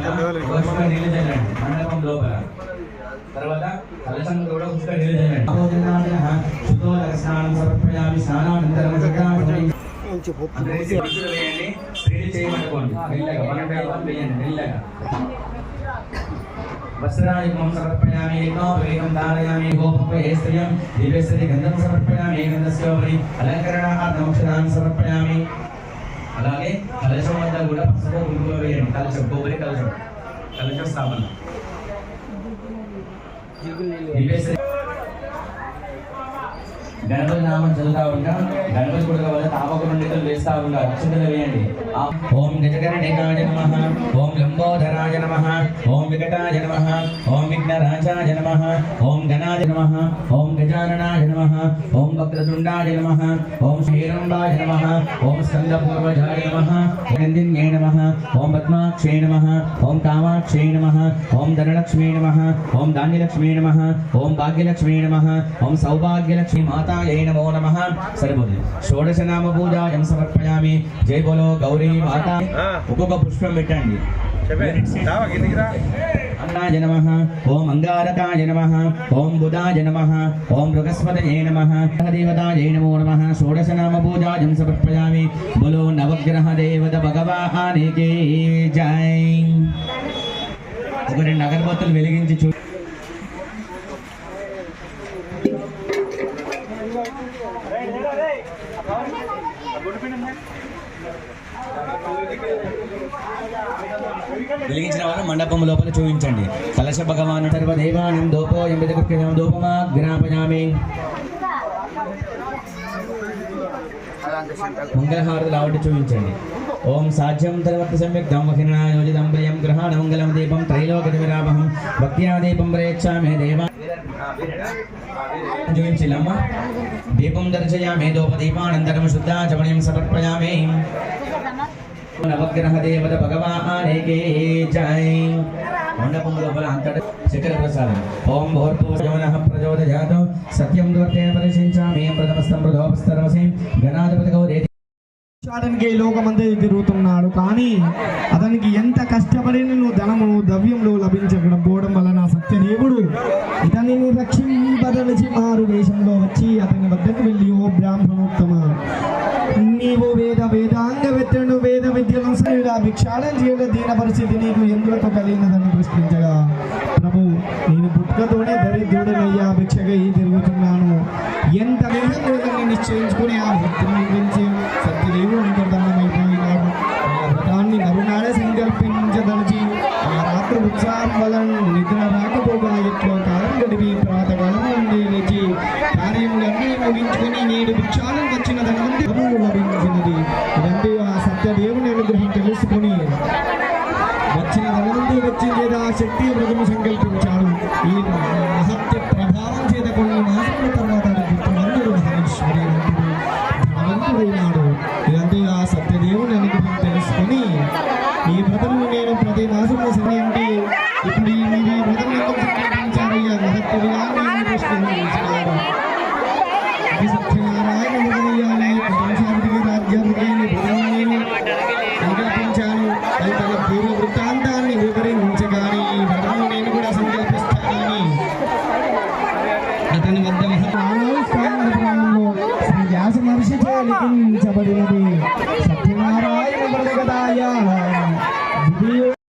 పుష్ప నీళ్ళు చల్లండి మండపం లోపల తర్వాత కలశం కూడా పుష్ప నీళ్ళు చల్లండి స్నానం సమర్పయామి స్నానానంతరం వేయండి చేయమనుకోండి మెల్లగా వేయండి మెల్లగా వస్త్రాయుగం సమర్పయామి స్త్రియం దివ్యశ్రీ గంధం సమర్పయామి అలంకరణార్థమక్షరాన్ని సమర్పయామి అలాగే కలశం కలశం కొబ్బరి కలశం కలశ స్థాపన గణపతి నామం చదువుతా ఉంటాం గణపతి కొడుక వల్ల తాపకురుండికలు వేస్తా ఉంటారు అక్షతలు వేయండి. ఓం గజకరణికాయ ఓం లంబోదరాయ నమ ఓం వికటాయ నమ ఓం విఘ్నరాజాయ నమ ఓం గణాయ నమ ఓం గజాననాయ నమ ఓం వక్రతుండాయ నమ ఓం శ్రీరంబాయ నమ ఓం స్కందపూర్వజాయ నమ నందిన్యే నమ ఓం పద్మాక్షే నమ ఓం కామాక్షే నమ ఓం ధనలక్ష్మీ నమ ఓం ధాన్యలక్ష్మీ నమ ఓం భాగ్యలక్ష్మీ నమ ఓం సౌభాగ్యలక్ష్మీ మాతాయై నమో నమ సరిపోతుంది షోడశ నామ పూజాయం సమర్పయామి జై బోలో గౌరీ మాత ఒక్కొక్క పుష్పం పెట్టండి అన్నాయ నమ ఓం అంగారకాయ నమ ఓం బుధాయ నమ ఓం బృహస్పతయే నమ దేవతాయ నమో నమ షోడశ నామ పూజాయం సమర్పయామి బులో నవగ్రహ దేవత భగవానికి జై. ఒక రెండు అగరబత్తులు వెలిగించి చూ వెలిగించిన వాళ్ళు మండపం లోపల చూపించండి. కలశ భగవాను సర్వదేవానం దోపో కృష్ణ దోపమా జ్ఞాపయామి మంగళహారతులు ఆవిడ చూపించండి. ఓం సాధ్యం తర్వాత సమ్యక్ దమ్మహినా యోజితం ప్రియం గ్రహాణ మంగళం దీపం త్రైలోక విరామహం భక్త్యా దీపం ప్రేక్షామే దేవా చూపించిల్లమ్మ. దీపం దర్శయామి దోపదీపానంతరం శుద్ధాచమణిం సమర్పయామి నవగ్రహ దేవత భగవానేకే జై మండపం లోపల అంతట శిఖర ప్రసాదం ఓం భోర్పూజమన ప్రచోదయాత్ సత్యం దూర్తేన పరిశించామి ప్రథమస్తం ప్రథోపస్తరవసి గణాధిపతి గౌరే చాటానికి ఈ లోకమంతా తిరుగుతున్నాడు కానీ అతనికి ఎంత కష్టపడిన కష్టపడినను ధనమును ద్రవ్యములు లభించకపోవడం నీకు కలిగినదని ప్రశ్నించగా ప్రభు నేను పుట్టుకతోనే దరిద్రుడనయ్యా భిక్షగా తిరుగుతున్నాను. ఎంత వేగంగా నిశ్చయించుకుని ఆ భక్తిని గురించి సత్యదేవు అంతర్ధానమైపోయినాడు. ఆ వ్రతాన్ని మరునాడే సంకల్పించదలిచి ఆ రాత్రి ఉత్సాహం వలన నిద్ర రాకపోగా ఎక్కువ కాలం గడిపి ప్రాతకాలం నుండి లేచి కార్యములన్నీ ముగించుకుని నేడు భిక్షాలను వచ్చిన ధనవంతి లభించినది. ఇదంటే ఆ సత్యదేవుని అనుగ్రహం తెలుసుకుని ధనవంతి ఆ శక్తి మృగము సంకల్పించాడు. ఈ మహత్య ప్రభావం చేత కొన్ని మాసముల తర్వాత పుత్రులందరూ మహేశ్వరి ధనవంతుడైనాడు. ఇదంతే ఆ సత్యదేవుని అనుగ్రహం తెలుసుకొని ఈ వ్రతము నేను ప్రతి మాసము అంటే ఇప్పుడు ఈ ni pun siapa.